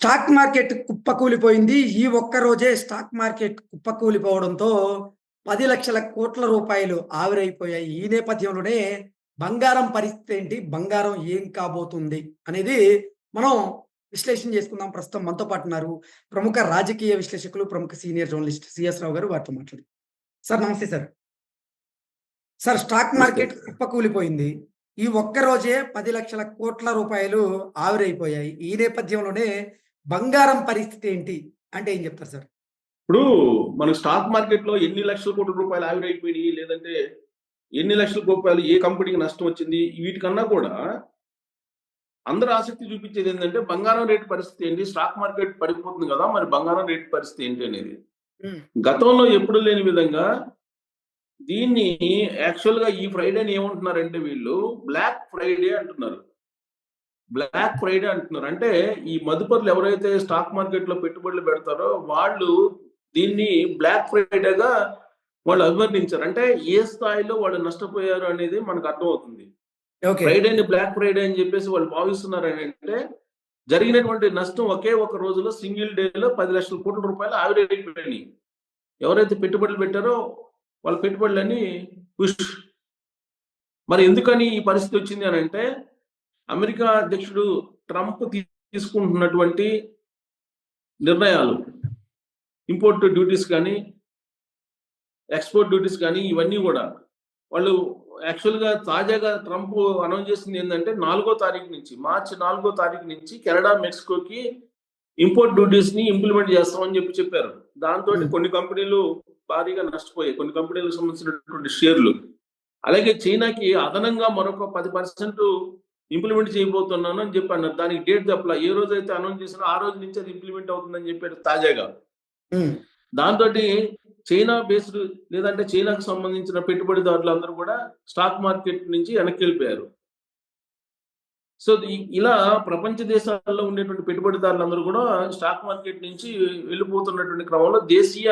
Stock market కుప్పకూలిపోయింది. ఈ ఒక్క రోజే స్టాక్ మార్కెట్ కుప్పకూలిపోవడంతో 10 లక్షల కోట్ల రూపాయలు ఆవిరైపోయాయి. ఈ నేపథ్యంలోనే బంగారం పరిస్థితి ఏంటి? బంగారం ఏం కాబోతుంది? అనేది మనం విశ్లేషణ చేసుకుందాం. ప్రస్తుతం మనతో పాటు ఉన్నారు. ప్రముఖ రాజకీయ విశ్లేషకులు, ప్రముఖ సీనియర్ జర్నలిస్ట్ సిఎస్ రావు గారు. వారితో మాట్లాడదాం. సార్ నమస్తే సార్. సార్ స్టాక్ మార్కెట్ కుప్పకూలిపోయింది. ఈ ఒక్క రోజే 10 లక్షల కోట్ల రూపాయలు ఆవిరైపోయాయి. ఈ నేపథ్యంలోనే బంగారం పరిస్థితి ఏంటి? అంటే ఏం చెప్తారు సార్? ఇప్పుడు మన స్టాక్ మార్కెట్లో ఎన్ని లక్షల కోట్ల రూపాయలు ఆవిరైపోయినాయి లేదంటే ఎన్ని లక్షల రూపాయలు ఏ కంపెనీకి నష్టం వచ్చింది వీటికన్నా కూడా అందరూ ఆసక్తి చూపించేది ఏంటంటే బంగారం రేటు పరిస్థితి ఏంటి స్టాక్ మార్కెట్ పడిపోతుంది కదా మరి బంగారం రేటు పరిస్థితి ఏంటి అనేది. గతంలో ఎప్పుడు లేని విధంగా దీన్ని యాక్చువల్గా ఈ ఫ్రైడేని ఏమంటున్నారంటే వీళ్ళు బ్లాక్ ఫ్రైడే అంటున్నారు బ్లాక్ ఫ్రైడే అంటున్నారు. అంటే ఈ మదుపరులు ఎవరైతే స్టాక్ మార్కెట్లో పెట్టుబడులు పెడతారో వాళ్ళు దీన్ని బ్లాక్ ఫ్రైడేగా వాళ్ళు అభివర్ణించారు. అంటే ఏ స్థాయిలో వాళ్ళు నష్టపోయారు అనేది మనకు అర్థమవుతుంది. ఫ్రైడేని బ్లాక్ ఫ్రైడే అని చెప్పేసి వాళ్ళు భావిస్తున్నారు అని అంటే జరిగినటువంటి నష్టం ఒకే ఒక రోజులో సింగిల్ డేలో పది లక్షల కోట్ల రూపాయలు ఆవిరైపోయినాయి. ఎవరైతే పెట్టుబడులు పెట్టారో వాళ్ళ పెట్టుబడులన్నీ పుష్. మరి ఎందుకని ఈ పరిస్థితి వచ్చింది అని అంటే అమెరికా అధ్యక్షుడు ట్రంప్ తీసుకుంటున్నటువంటి నిర్ణయాలు ఇంపోర్ట్ డ్యూటీస్ కానీ ఎక్స్పోర్ట్ డ్యూటీస్ కానీ ఇవన్నీ కూడా వాళ్ళు యాక్చువల్గా తాజాగా ట్రంప్ అనౌన్స్ చేసింది ఏంటంటే నాలుగో తారీఖు నుంచి మార్చి నాలుగో తారీఖు నుంచి కెనడా మెక్సికోకి ఇంపోర్ట్ డ్యూటీస్ని ఇంప్లిమెంట్ చేస్తామని చెప్పి చెప్పారు. దాంతో. కొన్ని కంపెనీలు భారీగా నష్టపోయాయి. కొన్ని కంపెనీలకు సంబంధించినటువంటి షేర్లు. అలాగే చైనాకి అదనంగా మరొక పది పర్సెంట్ ఇంప్లిమెంట్ చేయబోతున్నాను అని చెప్పి అన్నారు. దానికి డేట్ చెప్పలా. ఏ రోజు అయితే అనౌన్స్ చేసినా ఆ రోజు నుంచి అది ఇంప్లిమెంట్ అవుతుందని చెప్పారు తాజాగా. దాంతో చైనా బేస్డ్ లేదంటే చైనాకు సంబంధించిన పెట్టుబడిదారులు అందరూ కూడా స్టాక్ మార్కెట్ నుంచి వెనక్కి వెళ్ళిపోయారు. సో ఇలా ప్రపంచ దేశాల్లో ఉండేటువంటి పెట్టుబడిదారులందరూ కూడా స్టాక్ మార్కెట్ నుంచి వెళ్ళిపోతున్నటువంటి క్రమంలో దేశీయ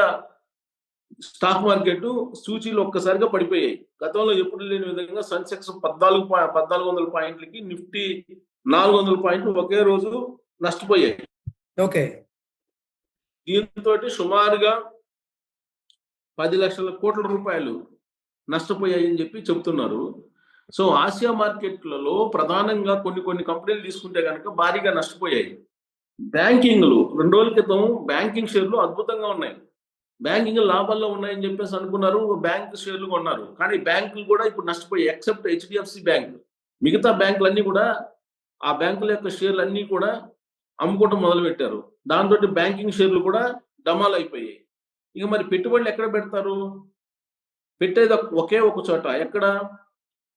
స్టాక్ మార్కెట్ సూచీలు ఒక్కసారిగా పడిపోయాయి. గతంలో ఎప్పుడు లేని విధంగా సెన్సెక్స్ పద్నాలుగు పద్నాలుగు వందల పాయింట్లకి నిఫ్టీ నాలుగు వందల పాయింట్లు ఒకే రోజు నష్టపోయాయి. ఓకే. దీంతో సుమారుగా పది లక్షల కోట్ల రూపాయలు నష్టపోయాయని చెప్పి చెప్తున్నారు. సో ఆసియా మార్కెట్లలో ప్రధానంగా కొన్ని కొన్ని కంపెనీలు తీసుకుంటే కనుక భారీగా నష్టపోయాయి. బ్యాంకింగ్లు రెండు రోజుల క్రితం బ్యాంకింగ్ షేర్లు అద్భుతంగా ఉన్నాయి. బ్యాంకింగ్ లాభాల్లో ఉన్నాయని చెప్పేసి అనుకున్నారు బ్యాంక్ షేర్లు కొన్నారు. కానీ బ్యాంకులు కూడా ఇప్పుడు నష్టపోయాయి ఎక్సెప్ట్ హెచ్డిఎఫ్సి బ్యాంక్. మిగతా బ్యాంకులన్నీ కూడా ఆ బ్యాంకుల యొక్క షేర్లు అన్నీ కూడా అమ్ముకోవడం మొదలు పెట్టారు దాంతో బ్యాంకింగ్ షేర్లు కూడా డమాల్ అయిపోయాయి ఇక మరి పెట్టుబడులు ఎక్కడ పెడతారు? పెట్టేది ఒకే ఒక చోట. ఎక్కడ?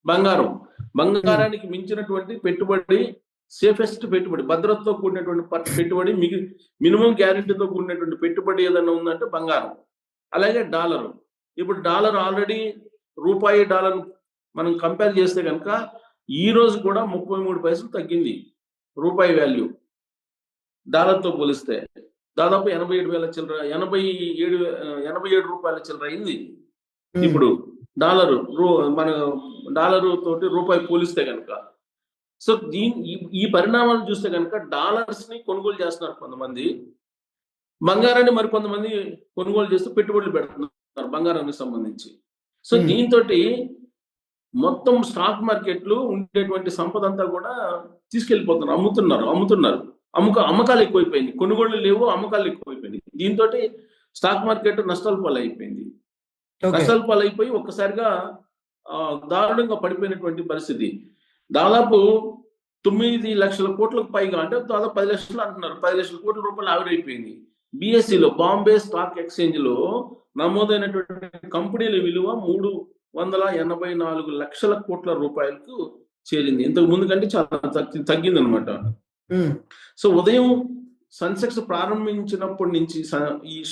బంగారం. బంగారానికి మించినటువంటి పెట్టుబడి సేఫెస్ట్ పెట్టుబడి భద్రతతో కూడినటువంటి పట్- పెట్టుబడి మిగి మినిమం గ్యారెంటీతో కూడినటువంటి పెట్టుబడి ఏదైనా ఉందంటే బంగారం అలాగే డాలర్. ఇప్పుడు డాలర్ ఆల్రెడీ రూపాయి డాలర్ మనం కంపేర్ చేస్తే కనుక ఈ రోజు కూడా ముప్పై మూడు పైసలు తగ్గింది రూపాయి వాల్యూ. డాలర్తో పోలిస్తే దాదాపు ఎనభై ఏడు వేల చిల్లర ఎనభై ఏడు ఎనభై ఏడు రూపాయల చిల్లర అయింది. ఇప్పుడు డాలర్ మన డాలర్ తోటి రూపాయి పోలిస్తే కనుక సో దీని ఈ- పరిణామాలు చూస్తే కనుక డాలర్స్ని కొనుగోలు చేస్తున్నారు కొంతమంది. బంగారాన్ని మరి కొంతమంది కొనుగోలు చేస్తూ పెట్టుబడులు పెడుతున్నారు బంగారానికి సంబంధించి. So Hmm. దీంతో మొత్తం స్టాక్ మార్కెట్లు ఉండేటువంటి సంపద అంతా కూడా తీసుకెళ్ళిపోతున్నారు అమ్ముతున్నారు అమ్ముతున్నారు. అమ్మక అమ్మకాలు ఎక్కువైపోయింది. కొనుగోళ్ళు లేవు అమ్మకాలు ఎక్కువైపోయినాయి దీంతో స్టాక్ మార్కెట్ నష్టాల పాలు అయిపోయింది ఓకే. నష్టాల పాలైపోయి ఒక్కసారిగా దారుణంగా పడిపోయినటువంటి పరిస్థితి. దాదాపు తొమ్మిది లక్షల కోట్లకు పైగా అంటే దాదాపు పది లక్షలు అంటున్నారు. పది లక్షల కోట్ల రూపాయలు ఆవిరైపోయింది. బిఎస్సిలో బాంబే స్టాక్ ఎక్స్చేంజ్లో నమోదైనటువంటి కంపెనీల విలువ మూడు వందల ఎనభై నాలుగు లక్షల కోట్ల రూపాయలకు చేరింది. ఇంతకు ముందు కంటే చాలా తగ్గి- తగ్గిందనమాట హ్మ్. సో ఉదయం సన్సెక్స్ ప్రారంభించినప్పటి నుంచి ఈ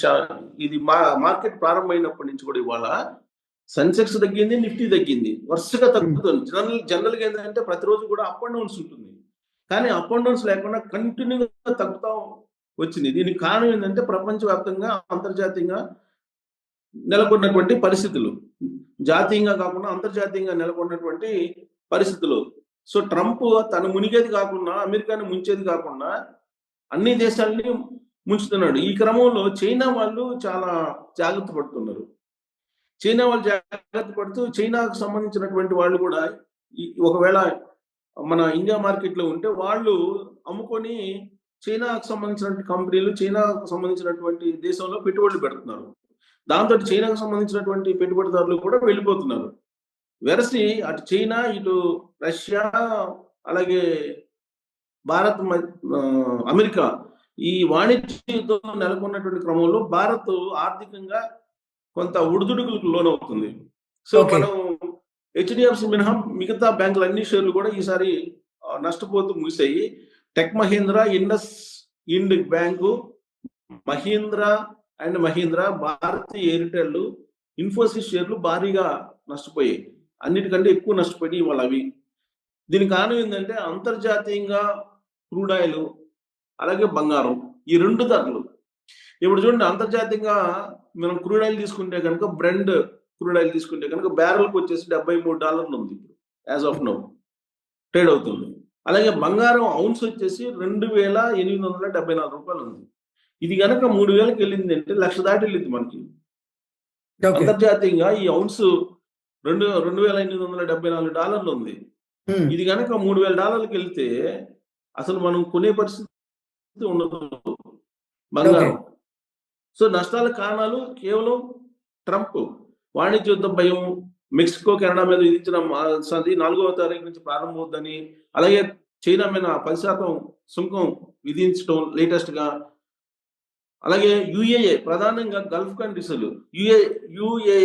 ఇది మా మార్కెట్ ప్రారంభమైనప్పటి నుంచి కూడా ఇవాళ సెన్సెక్స్ తగ్గింది నిఫ్టీ తగ్గింది. వరుసగా తగ్గుతుంది. జనరల్ జనరల్గా ఏంటంటే ప్రతిరోజు కూడా అప్ అండ్ డౌన్స్ ఉంటుంది. కానీ అప్ అండ్ డౌన్స్ లేకుండా కంటిన్యూగా తగ్గుతా వచ్చింది. దీనికి కారణం ఏంటంటే ప్రపంచవ్యాప్తంగా అంతర్జాతీయంగా నెలకొన్నటువంటి పరిస్థితులు. జాతీయంగా కాకుండా అంతర్జాతీయంగా నెలకొన్నటువంటి పరిస్థితులు. సో ట్రంప్ తను మునిగేది కాకుండా అమెరికాని ముంచేది కాకుండా అన్ని దేశాలని ముంచుతున్నాడు. ఈ క్రమంలో చైనా వాళ్ళు చాలా జాగ్రత్త పడుతున్నారు. చైనా వాళ్ళు జాగ్రత్త పడుతూ చైనాకు సంబంధించినటువంటి వాళ్ళు కూడా ఒకవేళ మన ఇండియా మార్కెట్లో ఉంటే వాళ్ళు అమ్ముకొని చైనాకు సంబంధించినటువంటి కంపెనీలు చైనాకు సంబంధించినటువంటి దేశంలో పెట్టుబడులు పెడుతున్నారు. దాంతో చైనాకు సంబంధించినటువంటి పెట్టుబడిదారులు కూడా వెళ్ళిపోతున్నారు. వెరసి అటు చైనా ఇటు రష్యా అలాగే భారత్ మ- అమెరికా ఈ వాణిజ్యంతో నెలకొన్నటువంటి క్రమంలో భారత్ ఆర్థికంగా కొంత ఉడుదుడుకులకు లోనవుతుంది. So Okay. మనం హెచ్డిఎఫ్సి మినహా మిగతా బ్యాంకులు అన్ని షేర్లు కూడా ఈసారి నష్టపోతూ ముగిశాయి tech Mahindra IndusInd bank Mahindra and Mahindra Bharti Airtel Infosys షేర్లు భారీగా నష్టపోయాయి. అన్నిటికంటే ఎక్కువ నష్టపోయి వాళ్ళు అవి. దీనికి కారణం ఏంటంటే అంతర్జాతీయంగా క్రూడ్ ఆయిల్ అలాగే బంగారం ఈ రెండు ధరలు ఇప్పుడు చూడండి అంతర్జాతీయంగా మనం క్రూడ్ ఆయిల్ తీసుకుంటే కనుక బ్రెండ్ క్రూడ్ ఆయిల్ తీసుకుంటే కనుక బ్యారెల్కి వచ్చేసి డెబ్బై మూడు డాలర్లు ఉంది ఇప్పుడు యాజ్ ఆఫ్ నౌ ట్రేడ్ అవుతుంది. అలాగే బంగారం అవున్స్ వచ్చేసి రెండు వేల ఎనిమిది వందల డెబ్బై నాలుగు రూపాయలు ఉంది. ఇది కనుక మూడు వేలకు వెళ్ళింది అంటే లక్ష దాటి వెళ్ళింది మనకి. అంతర్జాతీయంగా ఈ అవున్స్ రెండు రెండు వేల ఎనిమిది వందల డెబ్బై నాలుగు డాలర్లు ఉంది. ఉమ్, ఇది కనుక మూడు వేల డాలర్లకు వెళ్తే అసలు మనం కొనే పరిస్థితి ఉండదు. బంగారం. సో నష్టాల కారణాలు కేవలం ట్రంప్ వాణిజ్య యుద్ధ భయం మెక్సికో కెనడా మీద విధించిన సది నాలుగవ తారీఖు నుంచి ప్రారంభమవుద్దని అలాగే చైనా మీద పది శాతం సుంకం విధించడం లేటెస్ట్గా అలాగే యుఏఏ ప్రధానంగా గల్ఫ్ కంట్రీస్లు యుఏ యుఏ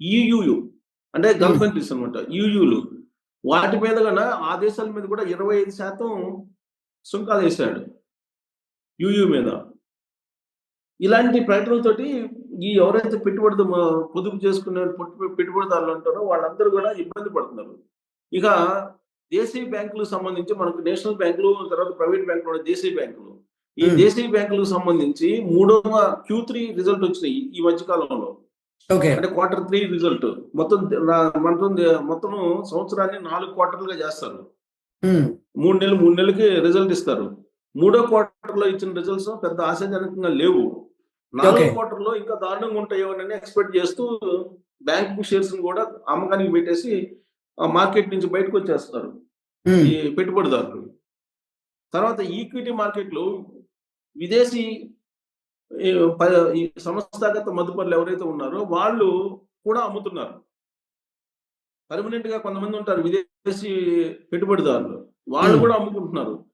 ఈయుయు అంటే గల్ఫ్ కంట్రీస్ అనమాట యుయులు వాటి మీద కూడా ఆ దేశాల మీద కూడా ఇరవై ఐదు శాతం సుంకాలు వేశాడు. యుయు మీద. ఇలాంటి ప్రకటనలతోటి ఈ ఎవరైతే పెట్టుబడి పొదుపు చేసుకునే పెట్టు- పెట్టుబడిదారులు ఉంటారో వాళ్ళందరూ కూడా ఇబ్బంది పడుతున్నారు. ఇక దేశీయ బ్యాంకులకు సంబంధించి మనకు నేషనల్ బ్యాంకులు తర్వాత ప్రైవేట్ బ్యాంకులు దేశీయ బ్యాంకులు. ఈ. దేశీయ బ్యాంకులకు సంబంధించి మూడవ క్యూ త్రీ రిజల్ట్ వచ్చినాయి ఈ మధ్య కాలంలో అంటే క్వార్టర్ త్రీ రిజల్ట్. మొత్తం మొత్తం మొత్తం సంవత్సరాన్ని నాలుగు క్వార్టర్లుగా చేస్తారు. మూడు నెలలు మూడు నెలలకి రిజల్ట్ ఇస్తారు. మూడో క్వార్టర్లో ఇచ్చిన రిజల్ట్స్ పెద్ద ఆశాజనకంగా లేవు. నాలుగో. క్వార్టర్లో ఇంకా దారుణంగా ఉంటాయేమోనని ఎక్స్పెక్ట్ చేస్తూ బ్యాంకింగ్ షేర్స్ కూడా అమ్మకానికి పెట్టేసి ఆ మార్కెట్ నుంచి బయటకు వచ్చేస్తారు. ఈ పెట్టుబడిదారులు. తర్వాత ఈక్విటీ మార్కెట్లు విదేశీ ఈ సంస్థాగత మదుపర్లు ఎవరైతే ఉన్నారో వాళ్ళు కూడా అమ్ముతున్నారు. పర్మనెంట్గా కొంతమంది ఉంటారు విదేశీ పెట్టుబడిదారులు. వాళ్ళు. కూడా అమ్ముకుంటున్నారు.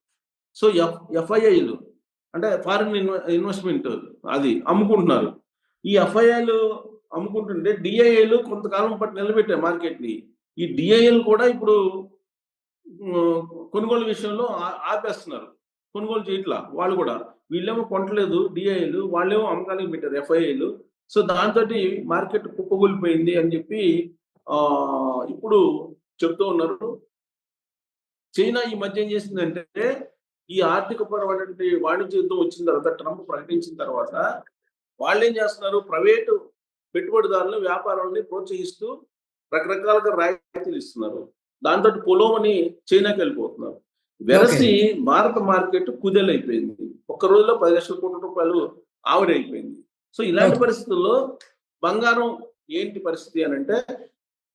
సో ఎఫ్ ఎఫ్ఐఐలు అంటే ఫారిన్ ఇన్వెస్ట్మెంట్ అది అమ్ముకుంటున్నారు. ఈ ఎఫ్ఐఐలు అమ్ముకుంటుంటే డిఐఏలు కొంతకాలం పాటు నిలబెట్టాయి మార్కెట్ని. ఈ డిఐఎల్ కూడా ఇప్పుడు కొనుగోలు విషయంలో ఆపేస్తున్నారు. కొనుగోలు చేయట్లా వాళ్ళు కూడా. వీళ్ళేమో కొనట్లేదు డిఐలు వాళ్ళేమో అమ్మకానికి పెట్టారు ఎఫ్ఐఐలు సో దాంతో మార్కెట్ కుప్పగూలిపోయింది అని చెప్పి ఇప్పుడు చెప్తూ ఉన్నారు. చైనా ఈ మధ్య ఏం చేసిందంటే ఈ ఆర్థిక పరమైనటువంటి వాణిజ్య యుద్ధం వచ్చిన తర్వాత ట్రంప్ ప్రకటించిన తర్వాత వాళ్ళు ఏం చేస్తున్నారు? ప్రైవేటు పెట్టుబడిదారులు వ్యాపారాలని ప్రోత్సహిస్తూ రకరకాలుగా రాయితీలు ఇస్తున్నారు. దాంతో పొలోమని చైనాకి వెళ్ళిపోతున్నారు. వెరసి భారత మార్కెట్ కుదేలైపోయింది. ఒక్క రోజులో పది లక్షల కోట్ల రూపాయలు ఆవిరైపోయింది. సో ఇలాంటి. పరిస్థితుల్లో బంగారం ఏంటి పరిస్థితి అని అంటే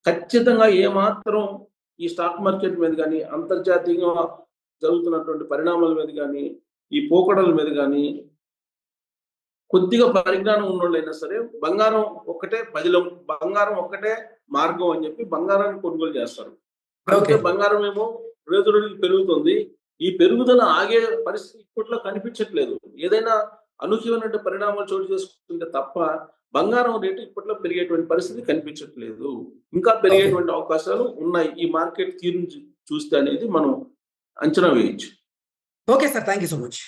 ఖచ్చితంగా ఏమాత్రం ఈ స్టాక్ మార్కెట్ మీద కానీ అంతర్జాతీయంగా జరుగుతున్నటువంటి పరిణామాల మీద కానీ ఈ పోకడల మీద కానీ కొద్దిగా పరిజ్ఞానం ఉన్నోళ్ళైనా సరే బంగారం ఒక్కటే పదిలం బంగారం ఒక్కటే మార్గం అని చెప్పి బంగారాన్ని కొనుగోలు చేస్తారు. బంగారం ఏమో రోజు రోజుకి పెరుగుతుంది. ఈ పెరుగుదల ఆగే పరిస్థితి ఇప్పట్లో కనిపించట్లేదు. ఏదైనా అనూహ్యమైన పరిణామాలు చోటు చేసుకుంటే తప్ప బంగారం రేటు ఇప్పట్లో పెరిగేటువంటి పరిస్థితి కనిపించట్లేదు. ఇంకా పెరిగేటువంటి అవకాశాలు ఉన్నాయి. ఈ మార్కెట్ తీరును చూ- చూస్తే అనేది మనం Anchana veg okay sir thank you so much